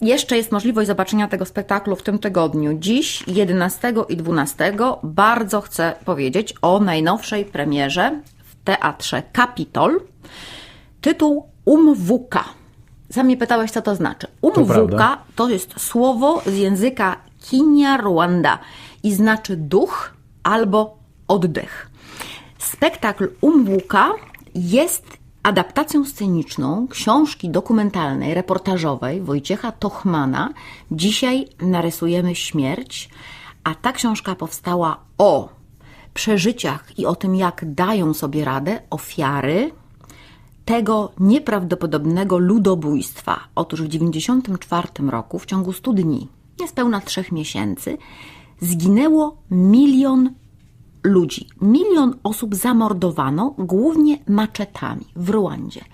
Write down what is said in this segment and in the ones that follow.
jeszcze jest możliwość zobaczenia tego spektaklu w tym tygodniu. Dziś, 11 i 12, bardzo chcę powiedzieć o najnowszej premierze w teatrze Kapitol. Tytuł Umwuka. Sam mnie pytałeś, co to znaczy. Umwuka prawda. to jest słowo z języka Kinyarwanda i znaczy duch albo oddech. Spektakl Umwuka jest adaptacją sceniczną książki dokumentalnej, reportażowej Wojciecha Tochmana. Dzisiaj narysujemy śmierć, a ta książka powstała o przeżyciach i o tym, jak dają sobie radę ofiary tego nieprawdopodobnego ludobójstwa. Otóż w 1994 roku, w ciągu 100 dni, niespełna trzech miesięcy, zginęło milion ludzi. Milion osób zamordowano, głównie maczetami w Ruandzie.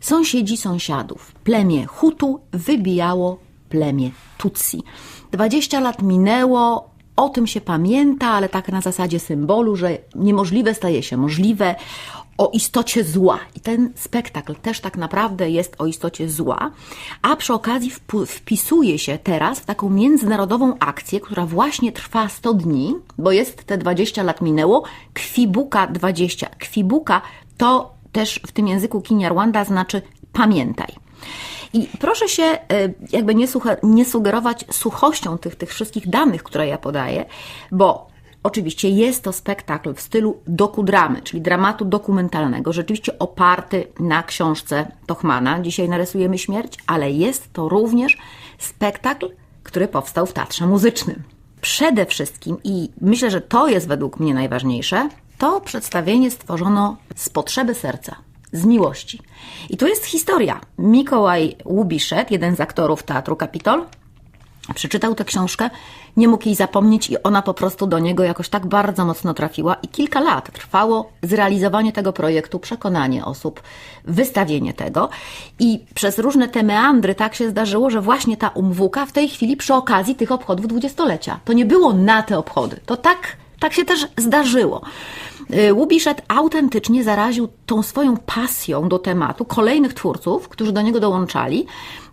Sąsiedzi sąsiadów, plemię Hutu wybijało plemię Tutsi. 20 lat minęło, o tym się pamięta, ale tak na zasadzie symbolu, że niemożliwe staje się możliwe, o istocie zła. I ten spektakl też tak naprawdę jest o istocie zła, a przy okazji wpisuje się teraz w taką międzynarodową akcję, która właśnie trwa 100 dni, bo jest te 20 lat minęło, Kwibuka 20. Kwibuka to też w tym języku Kinyarwanda znaczy pamiętaj. I proszę się e, jakby nie sugerować suchością tych, tych wszystkich danych, które ja podaję, bo oczywiście jest to spektakl w stylu dokudramy, czyli dramatu dokumentalnego, rzeczywiście oparty na książce Tochmana. Dzisiaj narysujemy śmierć, ale jest to również spektakl, który powstał w teatrze muzycznym. Przede wszystkim, i myślę, że to jest według mnie najważniejsze, to przedstawienie stworzono z potrzeby serca z miłości. I tu jest historia. Mikołaj Łubiszek, jeden z aktorów Teatru Kapitol, przeczytał tę książkę, nie mógł jej zapomnieć i ona po prostu do niego jakoś tak bardzo mocno trafiła i kilka lat trwało zrealizowanie tego projektu, przekonanie osób, wystawienie tego i przez różne te meandry tak się zdarzyło, że właśnie ta umwuka w tej chwili przy okazji tych obchodów dwudziestolecia. To nie było na te obchody, to tak, tak się też zdarzyło. Y, Łubiszet autentycznie zaraził tą swoją pasją do tematu kolejnych twórców, którzy do niego dołączali.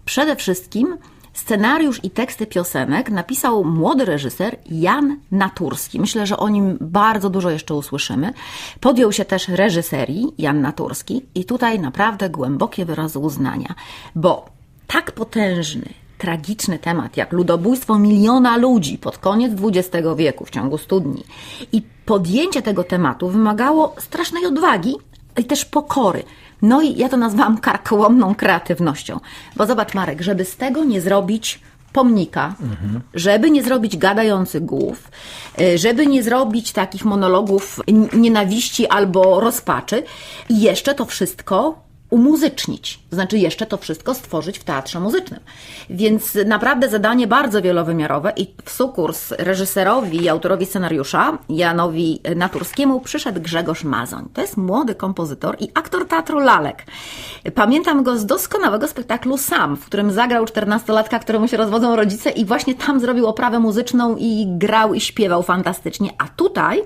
Przede wszystkim scenariusz i teksty piosenek napisał młody reżyser Jan Naturski. Myślę, że o nim bardzo dużo jeszcze usłyszymy. Podjął się też reżyserii Jan Naturski i tutaj naprawdę głębokie wyrazy uznania, bo tak potężny, tragiczny temat jak ludobójstwo miliona ludzi pod koniec XX wieku w ciągu 100 dni i podjęcie tego tematu wymagało strasznej odwagi i też pokory. No i ja to nazwałam karkołomną kreatywnością. Bo zobacz Marek, żeby z tego nie zrobić pomnika, żeby nie zrobić gadających głów, y, żeby nie zrobić takich monologów nienawiści albo rozpaczy i jeszcze to wszystko umuzycznić, znaczy jeszcze to wszystko stworzyć w teatrze muzycznym. Więc naprawdę zadanie bardzo wielowymiarowe i w sukurs reżyserowi i autorowi scenariusza Janowi Naturskiemu przyszedł Grzegorz Mazoń. To jest młody kompozytor i aktor teatru Lalek. Pamiętam go z doskonałego spektaklu Sam, w którym zagrał 14-latka, któremu się rozwodzą rodzice i właśnie tam zrobił oprawę muzyczną i grał i śpiewał fantastycznie. A tutaj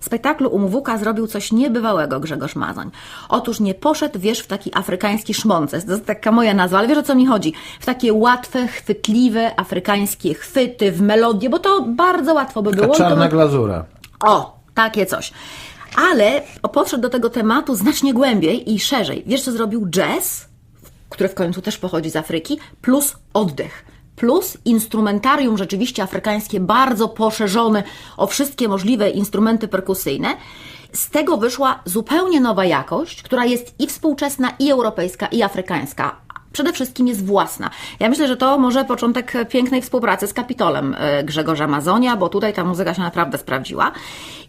w spektaklu Umwuka zrobił coś niebywałego Grzegorz Mazoń. Otóż nie poszedł, wiesz, w taki afrykański szmonces. To jest taka moja nazwa, ale wiesz o co mi chodzi? W takie łatwe, chwytliwe afrykańskie chwyty, w melodię, bo to bardzo łatwo by Ta było. to czarna by- glazura. o, takie coś. Ale podszedł do tego tematu znacznie głębiej i szerzej. Wiesz, co zrobił jazz, który w końcu też pochodzi z Afryki, plus oddech. Plus instrumentarium rzeczywiście afrykańskie, bardzo poszerzone o wszystkie możliwe instrumenty perkusyjne. Z tego wyszła zupełnie nowa jakość, która jest i współczesna, i europejska, i afrykańska przede wszystkim jest własna. Ja myślę, że to może początek pięknej współpracy z Kapitolem e, Grzegorza Mazonia, bo tutaj ta muzyka się naprawdę sprawdziła.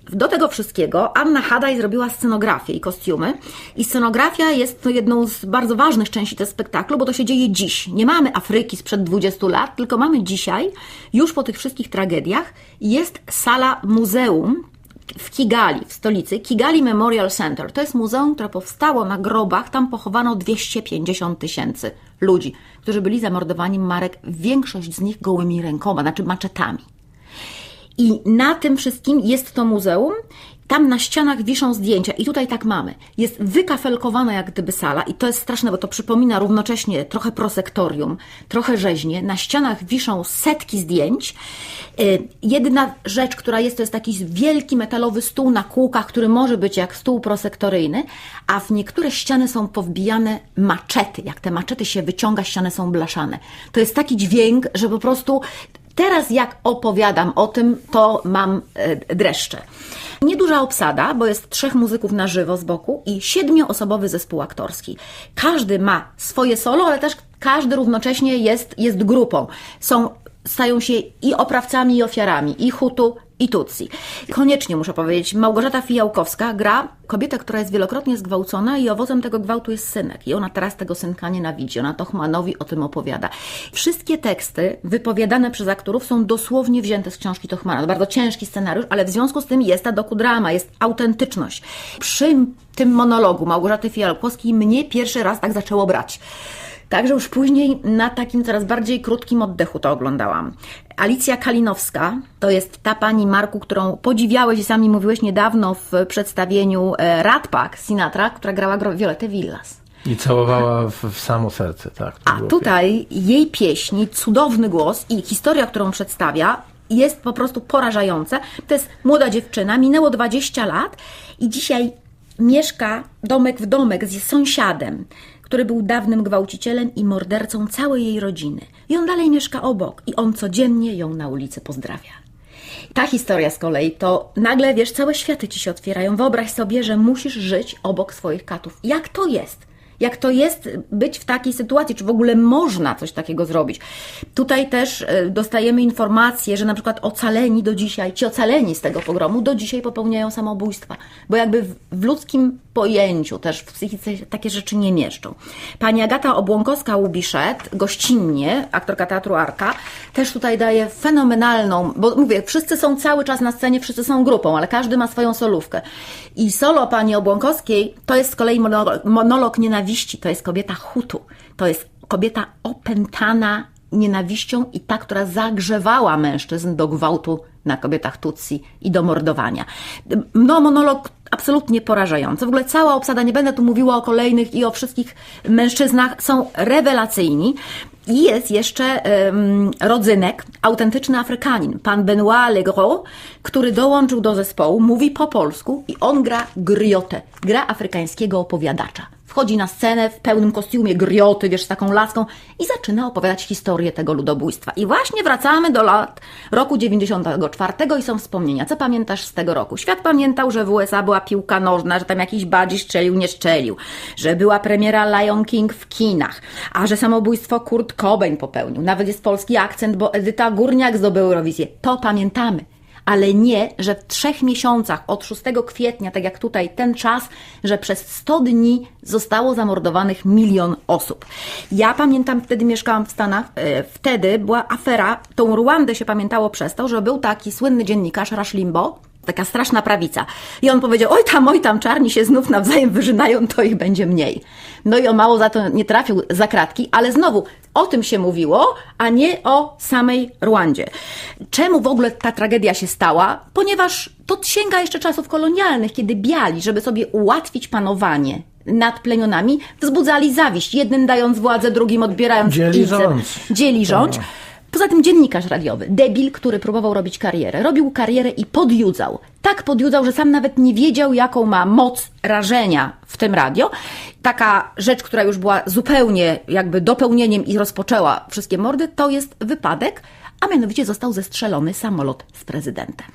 Do tego wszystkiego Anna Hadaj zrobiła scenografię i kostiumy. I scenografia jest no, jedną z bardzo ważnych części tego spektaklu, bo to się dzieje dziś. Nie mamy Afryki sprzed 20 lat, tylko mamy dzisiaj, już po tych wszystkich tragediach, jest sala muzeum w Kigali, w stolicy, Kigali Memorial Center. To jest muzeum, które powstało na grobach. Tam pochowano 250 tysięcy ludzi, którzy byli zamordowani Marek, większość z nich gołymi rękoma, znaczy maczetami. I na tym wszystkim jest to muzeum. tam na ścianach wiszą zdjęcia i tutaj tak mamy. Jest wykafelkowana jak gdyby sala i to jest straszne, bo to przypomina równocześnie trochę prosektorium, trochę rzeźnie. Na ścianach wiszą setki zdjęć. Y, Jedna rzecz, która jest, to jest taki wielki metalowy stół na kółkach, który może być jak stół prosektoryjny, a w niektóre ściany są powbijane maczety. Jak te maczety się wyciąga, ściany są blaszane. To jest taki dźwięk, że po prostu teraz jak opowiadam o tym, to mam e, dreszcze. Nieduża obsada, bo jest trzech muzyków na żywo z boku i siedmioosobowy zespół aktorski. Każdy ma swoje solo, ale też każdy równocześnie jest, jest grupą. Są, stają się i oprawcami, i ofiarami, i Hutu, i Tutsi. Koniecznie muszę powiedzieć, Małgorzata Fijałkowska gra kobietę, która jest wielokrotnie zgwałcona i owocem tego gwałtu jest synek. I ona teraz tego synka nienawidzi. Ona Tochmanowi o tym opowiada. Wszystkie teksty wypowiadane przez aktorów są dosłownie wzięte z książki Tochmana. To bardzo ciężki scenariusz, ale w związku z tym jest ta dokudrama, jest autentyczność. Przy tym monologu Małgorzaty Fijałkowskiej mnie pierwszy raz tak zaczęło brać. Także już później na takim coraz bardziej krótkim oddechu to oglądałam. Alicja Kalinowska to jest ta pani Marku, którą podziwiałeś i sami mówiłeś niedawno w przedstawieniu e, Rat Pack Sinatra, która grała Violetę Villas. I całowała w, w samo serce, tak. A tutaj jej pieśni, cudowny głos i historia, którą przedstawia, jest po prostu porażająca. To jest młoda dziewczyna, minęło 20 lat i dzisiaj mieszka domek w domek z sąsiadem który był dawnym gwałcicielem i mordercą całej jej rodziny. I on dalej mieszka obok i on codziennie ją na ulicy pozdrawia. Ta historia z kolei to nagle, wiesz, całe światy ci się otwierają. Wyobraź sobie, że musisz żyć obok swoich katów. Jak to jest? Jak to jest być w takiej sytuacji? Czy w ogóle można coś takiego zrobić? Tutaj też e, dostajemy informacje, że na przykład ocaleni do dzisiaj, ci ocaleni z tego pogromu do dzisiaj popełniają samobójstwa, bo jakby w ludzkim pojęciu też w psychice takie rzeczy nie mieszczą. Pani Agata Obłąkowska-Łubiszet, gościnnie, aktorka Teatru Arka, też tutaj daje fenomenalną, bo mówię, wszyscy są cały czas na scenie, wszyscy są grupą, ale każdy ma swoją solówkę. I solo pani Obłąkowskiej to jest z kolei monolog, monolog nienawiści, to jest kobieta hutu, to jest kobieta opętana nienawiścią i ta, która zagrzewała mężczyzn do gwałtu na kobietach Tutsi i do mordowania. No, monolog absolutnie porażający. W ogóle cała obsada, nie będę tu mówiła o kolejnych i o wszystkich mężczyznach, są rewelacyjni. I jest jeszcze um, rodzynek, autentyczny Afrykanin, pan Benoit Legros, który dołączył do zespołu, mówi po polsku i on gra griotę, gra afrykańskiego opowiadacza wchodzi na scenę w pełnym kostiumie grioty, wiesz, z taką laską i zaczyna opowiadać historię tego ludobójstwa. I właśnie wracamy do lat roku 94 i są wspomnienia. Co pamiętasz z tego roku? Świat pamiętał, że w USA była piłka nożna, że tam jakiś badzi szczelił, nie szczelił, że była premiera Lion King w kinach, a że samobójstwo Kurt Cobain popełnił. Nawet jest polski akcent, bo Edyta Górniak zdobył Eurowizję. To pamiętamy ale nie, że w trzech miesiącach od 6 kwietnia, tak jak tutaj ten czas, że przez 100 dni zostało zamordowanych milion osób. Ja pamiętam, wtedy mieszkałam w Stanach, e, wtedy była afera, tą Ruandę się pamiętało przez to, że był taki słynny dziennikarz Rush Limbo, taka straszna prawica. I on powiedział, oj tam, oj tam, czarni się znów nawzajem wyżynają, to ich będzie mniej. No i o mało za to nie trafił za kratki, ale znowu o tym się mówiło, a nie o samej Rwandzie. Czemu w ogóle ta tragedia się stała? Ponieważ to sięga jeszcze czasów kolonialnych, kiedy biali, żeby sobie ułatwić panowanie nad plemionami, wzbudzali zawiść, jednym dając władzę, drugim odbierając Dzieli rządź. Dzieli rządź. Poza tym dziennikarz radiowy, debil, który próbował robić karierę. Robił karierę i podjudzał. Tak podjudzał, że sam nawet nie wiedział, jaką ma moc rażenia w tym radio. Taka rzecz, która już była zupełnie jakby dopełnieniem i rozpoczęła wszystkie mordy, to jest wypadek, a mianowicie został zestrzelony samolot z prezydentem.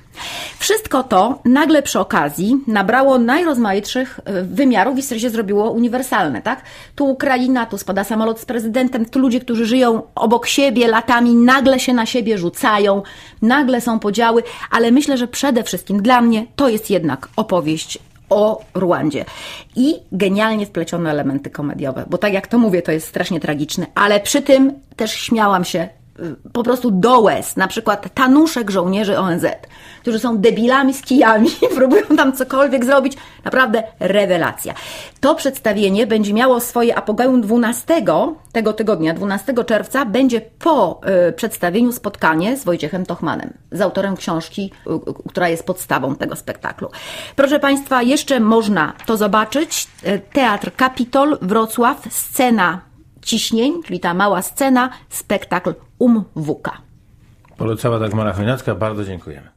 Wszystko to nagle przy okazji nabrało najrozmaitszych e, wymiarów i się zrobiło uniwersalne, tak? Tu Ukraina, tu spada samolot z prezydentem, tu ludzie, którzy żyją obok siebie latami, nagle się na siebie rzucają, nagle są podziały, ale myślę, że przede wszystkim dla mnie to jest jednak opowieść o Ruandzie. I genialnie wplecione elementy komediowe, bo tak jak to mówię, to jest strasznie tragiczne, ale przy tym też śmiałam się po prostu do łez, na przykład tanuszek żołnierzy ONZ, którzy są debilami z kijami próbują tam cokolwiek zrobić, naprawdę rewelacja. To przedstawienie będzie miało swoje apogeum 12 tego tygodnia, 12 czerwca, będzie po y, przedstawieniu spotkanie z Wojciechem Tochmanem, z autorem książki, y, która jest podstawą tego spektaklu. Proszę Państwa, jeszcze można to zobaczyć. Y, Teatr Kapitol, Wrocław, scena ciśnień, czyli ta mała scena, spektakl Um Wuka. Polecała Dagmara Chojnacka. Bardzo dziękujemy.